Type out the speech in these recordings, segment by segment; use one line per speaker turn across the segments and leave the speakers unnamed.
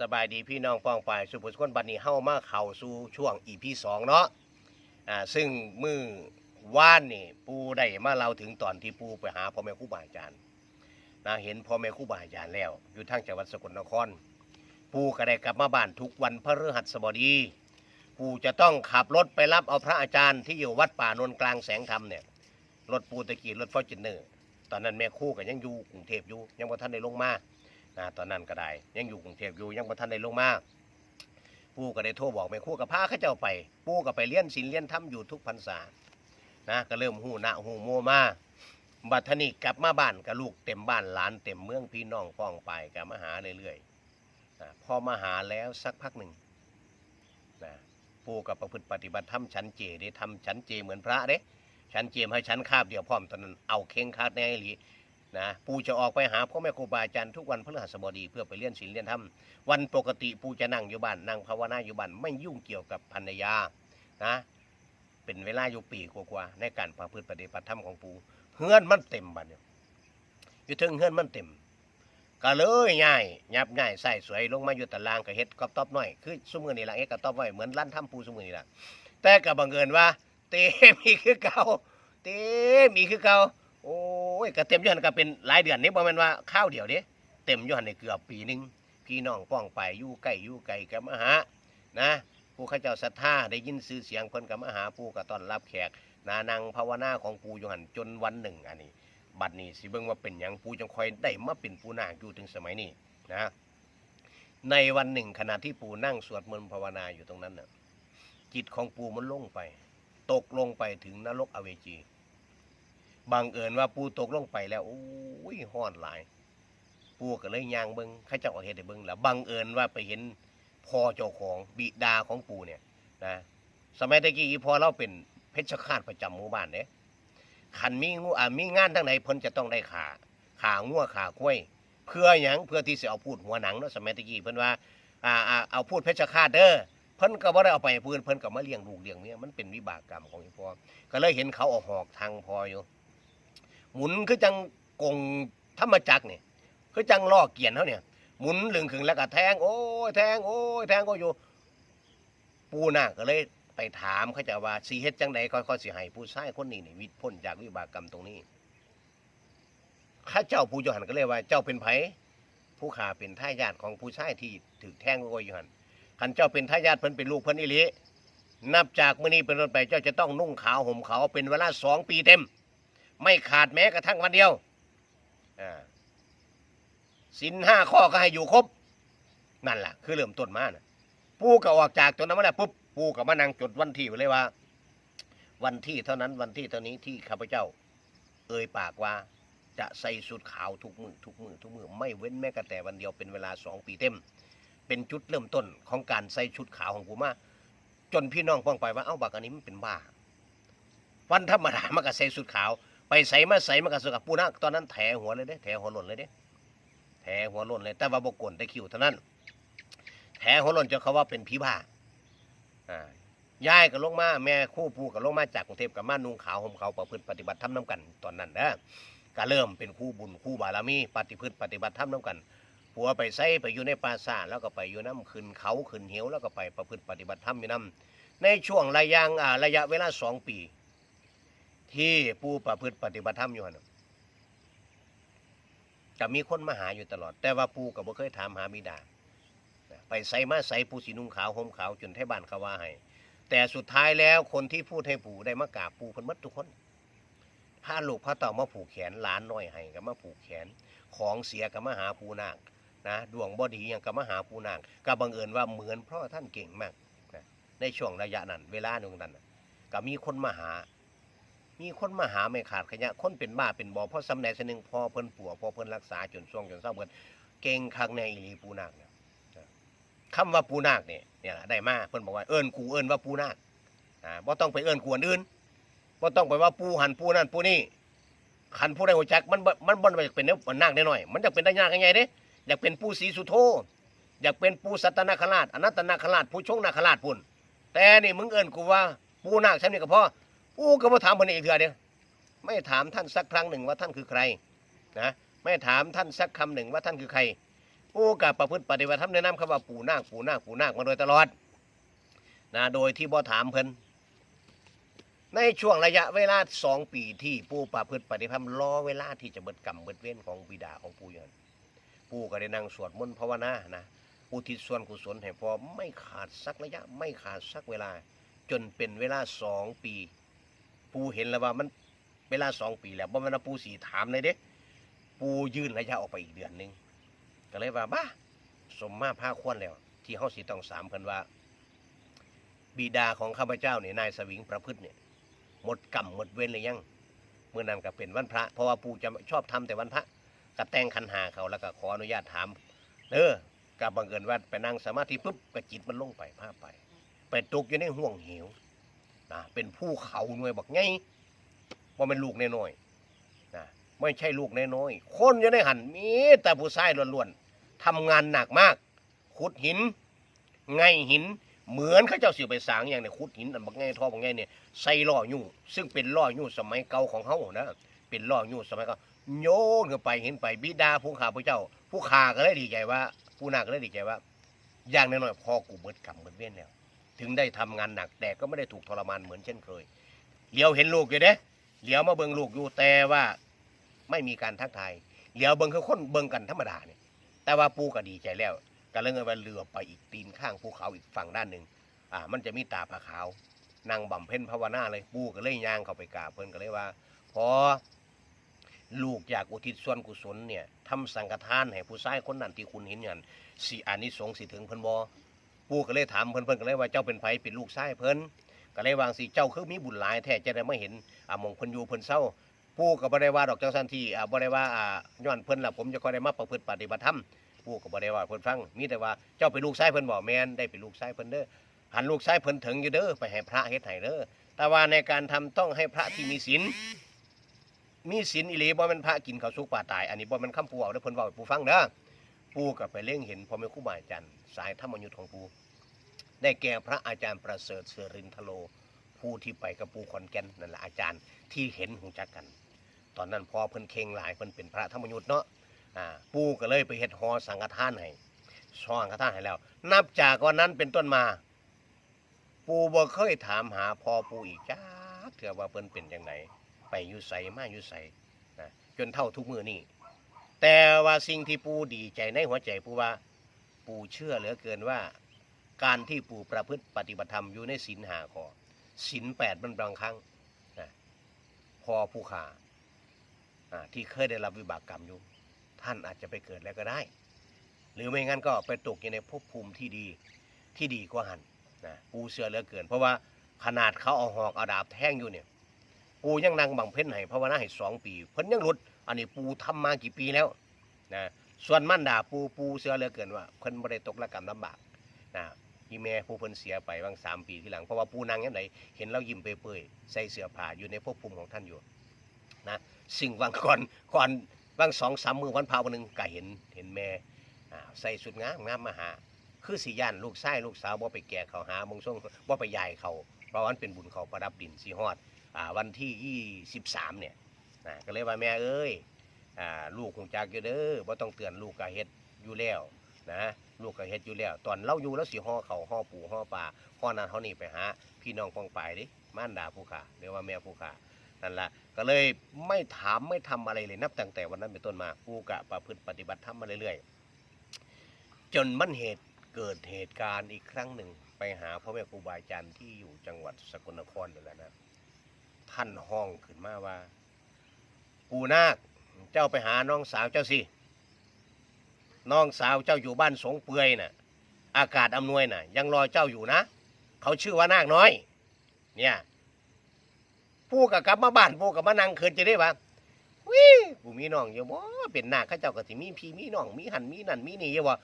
สบายดีพี่น้องป้องปายสุภุสคนบัดนี้เฮามาเข้าสู่ช่วง EP 2เนาะอ่าซึ่งมือว่านนี่ปูได้มาเล่าถึงตอนที่ปูไปหาพ่อแม่ครูบาอาจารย์นะเห็นพ่อแม่ครูบาอาจารย์แล้ว อยู่ทางจังหวัดสกลนคร ปูก็ได้กลับมาบ้านทุกวันพฤหัสบดี ปูจะต้องขับรถไปรับเอาพระอาจารย์ที่อยู่วัดป่านนกลางแสงธรรมเนี่ยรถปูตะกี้รถฟอร์จูเนอร์ตอนนั้นแม่คู่ก็ยังอยู่กรุงเทพอยู่ยังบ่ทันได้ลงมา นะตอนนั้นก็ได้ ยังอยู่กรุงเทพอยู่ยังบ่ทันได้ลงมาปู่ก็ได้โทรบอกแม่ครู่กับพาเขาเจ้าไป ปู่ก็ไปเรียนศีลเรียนธรรมอยู่ทุกพรรษานะก็เริ่มหูหนะหูโมมาบัดทนี้กลับมาบ้านกับลูกเต็มบ้านหลานเต็มเมืองพี่น้องป้องไปกับมาหาเรื่อยๆนะพอมาหาแล้วสักพักหนึ่งนะปู่กับประพฤติปฏิบัติธรรมชั้นเจได้ทำชั้นเจเหมือนพระเด้ชั้นเจมให้ชั้นคาบเดียวพร้อมตอนนั้นเอาเข่งคาดแน่หลี นะปูจะออกไปหาพ่อแม่ครูบาอาจารย์ทุกวันพฤหัสบดีเพื่อไปเรียนศีลเรียนธรรมวันปกติปูจะนั่งอยู่บ้านนั่งภาวนาอยู่บ้านไม่ยุ่งเกี่ยวกับภรรยานะเป็นเวลาอยู่ปีกว่าๆในการประพฤติปฏิบัติธรรมของปูเฮือนมันเต็มบัดเนี่ยอยู่ถึงเฮือนมันเต็มก็เลยง่ายยับง่ายใส่สวยลงมาอยู่ตารางก็เฮ็ดกอบตอบน้อยคือสมือนี่ละเฮ็ดกอบตอบไว้เหมือนร้านทำปูสมือนี่ละแต่ก็บังเอิญว่า เตมีคือเก่าเตมีคือเก่า โอ้ยก็เต็มอยูหันก็เป็นหลายเดือนนี้บ่แม่นว่าข้าวเดียวเด้เต็มอยูหันนี่เกือบปีหนึงพี่น้องป้องไปอยู่ใกล้อยู่ไกลก็มาหานะผู้เข้าเจ้าศรัทธาได้ยินชื่อเสียงเพิ่นก็มาหาปู่ก็ต้อนรับแขกนานังภาวนาของปู่อยู่หันจนวันหนึ่งอันนี้ บัดนี้สิเบิ่งว่าเป็นหยังปู่จังคอยได้มาเป็นปู่นาคอยู่ถึงสมัยนี้นะ ในวันหนึ่งขณะที่ปู่นั่งสวดมนต์ภาวนาอยู่ตรงนั้นน่ะจิตของปู่มันลงไป ตกลงไปถึงนรกอเวจี บังเอิญว่าปูตกลงไปแล้วโอ้ยห้อนหลาย ปูก็เลยยางเบิงข้าเจ้าเอาเฮ็ดให้เบิงแล้วบังเอิญว่าไปเห็นพ่อเจ้าของบิดาของปูเนี่ยนะสมัยตะกี้พ่อเราเป็นเพชฌฆาตประจำหมู่บ้านเนี่ยขันมีงูอ่ามีงานทั้งไหนเพิ่นจะต้องได้ขาขางัวขาคุ้ยเพื่อหยังเพื่อที่จะเอาพูดหัวหนังเนาะสมัยตะกี้เพิ่นว่าอ่าเอาพูดเพชฌฆาตเด้อเพิ่นก็บ่ได้เอาไปให้เพิ่นเพิ่นก็มาเลี้ยงลูกเลี้ยงเมียมันเป็นวิบากกรรมของอีพ่อก็เลยเห็นเขาออกหอกทางพออยู่ หมุนคือจังกงธรรมจักรเนี่ยคือจังล่อเกียนเขาเนี่ยหมุนลึงขึงแล้วก็แทง โอ้ยแทงโอ้ยแทงก็อยู่ ปูนาก็เลยไปถามเขาจะว่าสีเฮ็ดจังใดค่อยๆสิให้ผู้ชายคนนี้นี่วิตพ้นจากวิบากกรรมตรงนี้ข้าเจ้าผู้ยหันก็เลยว่า เจ้าเป็นไผผู้ขาเป็นทายาทของผู้ชายที่ถูกแทงโอ้ยอยู่หันคันเจ้าเป็นทายาทเพิ่นเป็นลูกเพิ่นอิลินับจากมื้อนี้เป็นต้นไปเจ้าจะต้องนุ่งขาวห่มขาวเป็นเวลาสองปีเต็ม ไม่ขาดแม้กระทั่งวันเดียวอ่าสินห้าข้อก็ให้อยู่ครบ นั่นแหละคือเริ่มต้นมานะปูก็ออกจากตัวนั้นมาแล้วปุ๊บปูก็มานั่งจดวันที่ไว้เลยว่า วันที่เท่านั้นวันที่เท่านี้ที่ข้าพเจ้า เอ่ยปากว่าจะใส่สุดขาวทุกมือทุกมือทุกมือไม่เว้นแม้กระแต่วันเดียวเป็นเวลาสองปีเต็ม เป็นจุดเริ่มต้นของการใส่ชุดขาวของกูมาจนพี่น้องพ้องไปว่าเอ้าบักอันนี้มันเป็นบ้าวันธรรมดามันก็ใส่สุดขาว ไปใส่มาใส่มากับสุกับปูนาคตอนนั้นแถหัวเลยเด้แถหัวหล่นเลยเด้แถหัวหล่นเลย แต่ว่าบกวนแต่คิวเท่านั้นแถหัวหล่นจะเขาว่าเป็นผีบ้าอ่ายายก็ลงมาแม่คู่ปูก็ลงมาจากกรุงเทพกับมานุ่งขาวห่มขาวประพฤติปฏิบัติธรรมน้ำกันตอนนั้นนะก็เริ่มเป็นคู่บุญคู่บารมีปฏิพฤติปฏิบัติธรรมน้ำกันผัวไปใส่ไปอยู่ในป่าซ่าแล้วก็ไปอยู่น้ำขึ้นเขาขึ้นเหวแล้วก็ไปประพฤติปฏิบัติธรรมอยู่น้ำในช่วงระยะอ่าระยะเวลาสองปี ที่ผู้ประพฤติปฏิบัติธรรมอยู่นน่ะมีคนมาหาอยู่ตลอด แต่ว่าปูก็บ่เคยถามหาบิดา ไปใส่มาใส่ปูสีนุ่งขาวห่มขาวจนไทบ้านเขาว่าให้ แต่สุดท้ายแล้วคนที่พูดให้ปู่ได้มากราบปู่เพิ่นหมดทุกคนพาลูกพาเต่ามาผูกแขนหลานน้อยให้ก็มาผูกแขน ของเสียก็มาหาปูนางนะดวงบ่ดีหยังก็มาหาปูนางก็บังเอิญว่าเหมือนเพราะท่านเก่งมากนะในช่วงระยะนั้น เวลาหนึงนั้นก็มีคนมาหา มีคนมาหาไม่ขาดขยะ คนเป็นบ้าเป็นบอเพราะสำแหน่งหนึ่งพอเพิ่นปัวพอเพิ่นรักษาจนช่วงจนเศร้าเพิ่นเก่งคักในอีหลีปูนาคเนี่ยคำว่าปูนาคเนี่ยเนี่ยได้มาเพิ่นบอกว่าเอิ้นกูเอิ้นว่าปูนาคอ่าบ่ต้องไปเอิ้นกวนอื่นบ่ต้องไปว่าปูหันปูนั่นปูนี่ขันผู้ใดหัวจักมันมันบ่อยากเป็นเนื้อนาคได้หน่อยมันอยากเป็นได้ยากยังไงเด้อยากเป็นปูศรีสุโธอยากเป็นปูสัตนาคราชอนัตนาคราชผู้ชงนาคราชพุ่นแต่นี่มึงเอิ้นกูว่าปูนาคใช่ไหมก็พอ ปูก็มาถามคนอีกเถื่อเดียวไม่ถามท่านสักครั้งหนึ่งว่าท่านคือใครนะไม่ถามท่านสักคำหนึ่งว่าท่านคือใครปู่กับประพฤติปฏิบัติธรรมแนะนำคำว่าปู่นาคปู่นาคปู่นาคมาโดยตลอดนะโดยที่บ่ถามเพิ่นในช่วงระยะเวลาสองปีที่ปู่ประพฤติปฏิบัติธรรมรอเวลาที่จะเบิดกรรมเบิดเวรของบิดาของปู่อยนปู่ก็ได้นั่งสวดมนต์ภาวนานะอุทิศส่วนกุศลให้พอไม่ขาดสักระยะไม่ขาดสักเวลา จนเป็นเวลาสองปี ปูเห็นแล้วว่ามันเวลาสองปีแล้วบ่แม่นว่าปูสีถามเลยเด้ปูยื่นระยะออกไปอีกเดือนหนึ่งก็เลยว่าบ้าสมมาภาควรแล้ว ที่เฮาสิต้องสามเพิ่นว่า บิดาของข้าพเจ้าเนี่ยนายสวิงประพฤติเนี่ยหมดกรรมหมดเวรเลยยังเมื่อนั้นก็เป็นวันพระ เพราะว่าปู่จะชอบทำแต่วันพระก็แต่งคันหาเขาแล้วก็ขออนุญาตถามเออกับบังเอิญว่าไปนั่งสมาธิปุ๊บก็จิตมันลงไปภาพไป ไปตกอยู่ในห่วงเหว นะเป็นผู้เขาหน่วยบักไงว่าเป็นลูกน้อยๆนะไม่ใช่ลูกน้อยๆคนอยู่ในหันมีแต่ผู้ชายล้วนๆทำงานหนักมากขุดหิน ไงหิน เหมือนเขาเจ้าสิไปสางอย่างเนี่ยขุดหินอันบักไงท่อบักไงเนี่ยใส่ล่อยู่ซึ่งเป็นล่อยู่สมัยเก่าของเขานะเป็นล่อยู่สมัยเก่าโยนขึ้นไปเห็นไปบิดาผู้ขาพระเจ้า ผู้ขาก็เลยดีใจว่า ผู้นาก็เลยดีใจว่า อย่างน้อยๆพอกูเบิดกรรมเบิดเว้นแล้ว ถึงได้ทำงานหนัก แต่ก็ไม่ได้ถูกทรมานเหมือนเช่นเคยเหลียวเห็นลูกอยู่เด้เหลียวมาเบิ่งลูกอยู่แต่ว่าไม่มีการทักทายเหลียวเบิ่งคือคนเบิ่งกันธรรมดาเนี่ยแต่ว่าปูก็ดีใจแล้วก็เลยเงินไปเรือไปอีกตีนข้างภูเขาอีกฝั่งด้านหนึ่งอ่ามันจะมีตาผาขาวนั่งบำเพ็ญภาวนาเลยปูก็เลยย่างเข้าไปกราบเพิ่นก็เลยว่าพอลูกอยากอุทิศส่วนกุศลเนี่ยทำสังฆทานให้ผู้ชายคนนั้นที่คุณเห็นอย่างสิอานิสงส์สิถึงเพิ่นบ่ ปูก็เลยถามเพิ่นเพิ่นก็เลยว่าเจ้าเป็นไผเป็นลูกชายเพิ่นก็เลยวางสิเจ้าคือมีบุญหลายแท้จะได้ไมาเห็นอ่ามองเพิ่นอยู่เพิ่นเศร้าปู่ก็บ่ได้ว่าดอกจังซั่นทีอ่าบ่ได้ว่าอ่าย้อนเพิ่นล่ะผมจะคอยได้มาประพฤติปฏิบัติธรรมปู่ก็บ่ได้ว่าเพิ่นฟังมีแต่ว่าเจ้าเป็นลูกชายเพิ่นบ่แม่นได้เป็นลูกชายเพิ่นเด้อหันลูกชายเพิ่นถึงอยู่เด้อไปให้พระเฮ็ดให้เด้อแต่ว่าในการทำต้องให้พระที่มีศีลมีศีลอีหลีบ่แม่นพระกินข้าวสุกป่าตายอันนี้บ่แม่นคำปู่เอาเด้อเพิ่นเว้าให้ปู่ฟังเด้อ ปู่ก็ไปเล็งเห็นพ่อแม่ครูบาอาจารย์สายธรรมยุทธของปูได้แก่พระอาจารย์ประเสริฐเสรินทโล ผู้ที่ไปกับปูขอนแก่นนั่นแหละอาจารย์ที่เห็นหูจักกัน ตอนนั้นพอเพิ่นเข่งหลายเพิ่นเป็นพระธรรมยุทธเนาะปูก็เลยไปเฮ็ดหอสังฆทานให้สังฆทานให้แล้ว นับจากวันนั้นเป็นต้นมา ปูบ่เคยถามหาพ่อปูอีกจ้าเถื่อว่าเพิ่นเป็นจังไดไปอยู่ไสมาอยู่ไสนะจนเท่าทุกมือนี้ แต่ว่าสิ่งที่ปู่ดีใจในหัวใจปู่ว่า ปู่เชื่อเหลือเกินว่า การที่ปู่ประพฤติปฏิบัติธรรมอยู่ในศีลหาขอศีลแปดมันบางครั้งนะพอผู้ขาที่เคยได้รับวิบากกรรมอยู่ ท่านอาจจะไปเกิดแล้วก็ได้ หรือไม่งั้นก็ไปตกอยู่ในภพภูมิที่ดีที่ดีกว่าหันนะปูเสือเหลือเกิน เพราะว่าขนาดเขาเอาหอกเอาดาบแทงอยู่เนี่ย ปูยังนั่งบังเพ่นให้ภาวนาให้สองปี เพิ่นยังหลุด อันนี้ปูทำมากี่ปีแล้วนะส่วนมั่นดาปูปูเสือเหลือเกินว่าเพิ่นไม่ได้ตกระกรรมลำบากนะอีแม่ผู้เพิ่นเสียไปบางสามปีที่หลังเพราะว่าปูนางยังไงเห็นเรายิ้มเปื่อยใส่เสื้อผ้าอยู่ในภพภูมิของท่านอยู่นะสิ่งวังก่อนก่อนบางสองสามมือวันพาวันหนึ่งก็เห็นเห็นแม่ใส่สุดงามงามมาหา คือสีย่านลูกชายลูกสาวบ่ไปแก่เขาหามงส่วงบ่ไปยายเขาเพราะวันเป็นบุญเขาประดับดินสีฮอดอวันที่ยี่สิบสามเนี่ย นะก็เลยว่าแม่เอ้ยอ่าลูกคงจักอยู่เด้อบ่ต้องเตือนลูกก็เฮ็ดอยู่แล้วนะลูกก็เฮ็ดอยู่แล้ว ตอนเล่าอยู่แล้วสิห่อเขาห่อปูห่อปลาห่อนั้นห่อนี่ไปหาพี่น้องปองปายดิม่ารดาผู้ขาหรือว่าแม่ผู้ขานั่นละก็เลยไม่ถามไม่ทำอะไรเลยนับตั้งแต่วันนั้นเป็นต้นมากูกะประพฤติปฏิบัติธรรมมาเรื่อยๆจนมันเหตุเกิดเหตุการณ์อีกครั้งหนึ่งไปหาพ่อแม่ครูบาอาจารย์ที่อยู่จังหวัดสกลนครนั่นแหละนะท่านห้องขึ้นมาว่า ปู่นาค เจ้าไปหาน้องสาวเจ้าสิ น้องสาวเจ้าอยู่บ้านสงเปือยน่ะ อากาศอำนวยน่ะ ยังรอเจ้าอยู่นะ เขาชื่อว่านาคน้อย เนี่ยปู่กับกลับมาบ้านปู่กับมานั่งคืนจะได้ปะวิปู่มีน้องอยู่บ่เป็นนาคข้าเจ้าก็สิมีพี่มีน้องมีหันมีนั่นมีนี่อยู่บ่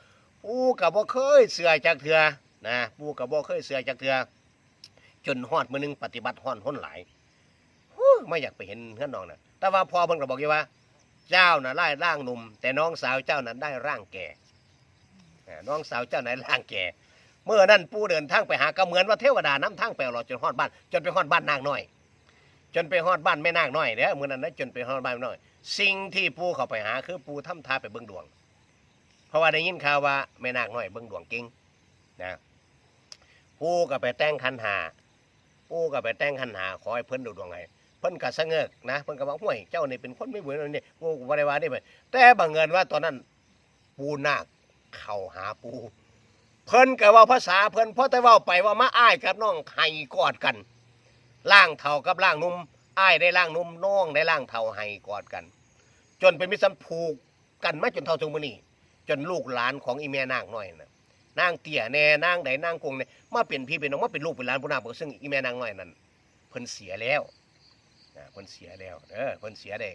ปู่กับบ่เคยเสือจากเถื่อนะปู่กับบ่เคยเสือจากเถื่อจนฮอดมือหนึงปฏิบัติฮอนห้นหลายฮู้ไม่อยากไปเห็นเฮือนน้องน่ะ แต่ว่าพ่อเพิ่นก็บอกอยู่ว่า เจ้าน่ะไล่ร่างหนุ่ม แต่น้องสาวเจ้านั้นได้ร่างแก่น้องสาวเจ้าไหนร่างแก่ เมื่อนั้นปู่เดินทางไปหาก็เหมือนว่าเทวดาน้ำทางไปเอาเราจนฮอดบ้าน จนไปฮอดบ้านนางน้อย จนไปฮอดบ้านแม่นางน้อยเด้อมื้อนั้นนะจนไปฮอดบ้านน้อย สิ่งที่ปู่เขาไปหาคือปู่ทำทาไปเบิ่งดวง เพราะว่าได้ยินข่าวว่าแม่นาคน้อยเบิ่งดวงเก่งนะปู่ก็ไปแต่งคันหาปู่ก็ไปแต่งคันหาขอให้เพิ่นดูดวงให้ เพิ่นก็สะเงิกนะเพิ่นก็ว่าห่วยเจ้านี่เป็นคนไม่เหมือนนนี่ปู่ก็บ่ได้ว่าได้ไปแต่บังเอิญว่าตอนนั้นปูนาคเข้าหาปู เพิ่นก็เว้าภาษาเพิ่นพราะแต่เว้าไปว่ามาอ้ายกับน้องไห้กอดกันล่างเท่ากับล่างนุ่มอ้ายได้ล่างนุ่มน้องได้ล่างเท่าไห้กอดกัน จนเป็นมิตรสัมผูกกันมาจนเท่าทุกมื้อนี้จนลูกหลานของอีแม่นางน้อยนะนางเตี่ยแน่นางใดนางกงเนี่ยมาเป็นพี่เป็นน้องมาเป็นลูกเป็นหลานผู้นาคซึ่งอีแม่นางน้อยนั้นเพิ่นเสียแล้ว นะเพิ่นเสียแล้วเออเพิ่นเสียได้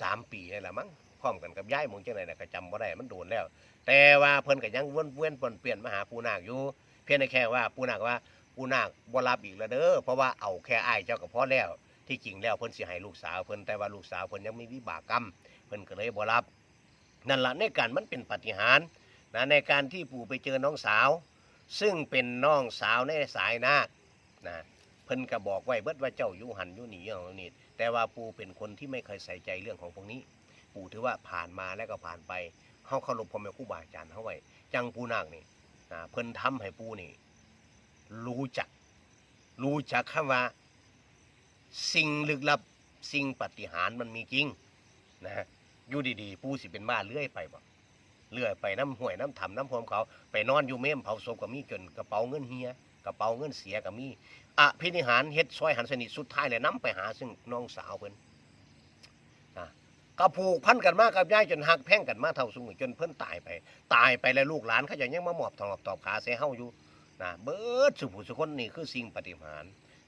สามปีนี่แหละมั้งพร้อมกันกับย้ายหมงจังไดน่ะก็จำบ่ได้มันโดนแล้ว แต่ว่าเพิ่นก็ยังวนเวียนปนเปลี่ยนมาหาปูนาคอยู่ เพียงแต่แค่ว่าปูนาคว่าปูนาคบ่รับอีกแล้วเด้อเพราะว่าเอาแค่อ้ายเจ้าก็พอแล้ว ที่จริงแล้วเพิ่นสิให้ลูกสาวเพิ่นแต่ว่าลูกสาวเพิ่นยังมีวิบากกรรมเพิ่นก็เลยบ่รับ นั่นละในการมันเป็นปาฏิหารย์นะในการที่ปู่ไปเจอน้องสาว ซึ่งเป็นน้องสาวในสายนาคนะเพิ่นก็บอกไว้เบิดว่าเจ้าอยู่หันอยู่หนีอย่างนี้ แต่ว่าปู่เป็นคนที่ไม่เคยใส่ใจเรื่องของพวกนี้ ปู่ถือว่าผ่านมาแล้วก็ผ่านไปเฮาเคารพพ่อแม่ครูบาอาจารย์เฮาไว้จังปูนาคนี่นะเพิ่นทำให้ปู่นี่ รู้จัก รู้จักคำว่า สิ่งลึกลับสิ่งปฏิหารมันมีจริงนะฮะอยู่ดีๆผู้สิเป็นบ้าเลื่อยไปบ่เลื่อยไปน้ำห้วยน้ำถ่ำน้ำพรมเขา ไปนอนอยู่เมมเผาศพก็มีจนกระเป๋าเงินเฮีย กระเป๋าเงินเสียก็มีอะพินิหารเฮ็ดซอยหันสนิทสุดท้ายเลยน้ำไปหาซึ่งน้องสาวเพิ่นนะก็ผูกพันกันมากกับยายจนหักแพ่งกันมาเท่าสูงจนเพิ่นตายไป ตายไปแล้วลูกหลานเขาจะยังมาหมอบถลอบตอบขาเสเฮาอยู่นะเบิดสุผู้สุคนนี่คือสิ่งปฏิหาร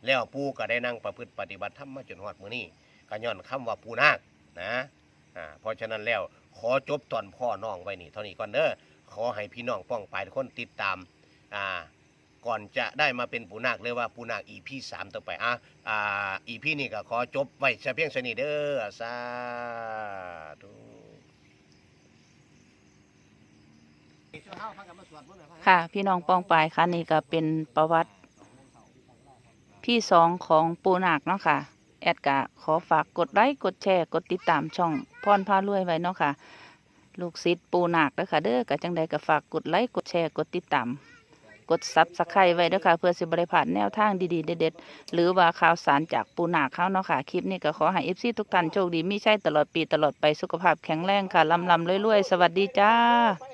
แล้วปูก็ได้นั่งประพฤติปฏิบัติธรรมมาจนฮอดมือนี้ก็ย้อนคำว่าปูนาคนะอ่าเพราะฉะนั้นแล้วขอจบตอนพ่อน้องไว้นี่เท่านี้ก่อนเด้อขอให้พี่น้องป้องไปทุกคนติดตามอ่า ก่อนจะได้มาเป็นปูนาคเลยว่าปูนาคอีพีสามต่อไปอะอ่าอีพีนี้ก็ขอจบไว้เพียงเท่านี้เด้อสาธุ
ค่ะ พี่น้องปองปายค่ะนี่ก็เป็นประวัติ พี่สองของปูนาคเนาะค่ะ แอดกะขอฝากกดไลค์กดแชร์กดติดตามช่องพรพารวยไว้เนาะค่ะ ลูกศิษย์ปูนาคเด้อค่ะเด้อกะจังใดก็ฝากกดไลค์กดแชร์กดติดตาม กดซับสไครต์ไว้ด้อค่ะ เพื่อสิบริพลาดแนวทางดีๆ เด็ดๆ หรือว่าข่าวสารจากปูนาเขาเนาะค่ะ คลิปนี้ก็ขอให้เอฟซีทุกท่านโชคดีมีใช่ตลอดปีตลอดไปสุขภาพแข็งแรงค่ะลำลำรวยๆ สวัสดีจ้า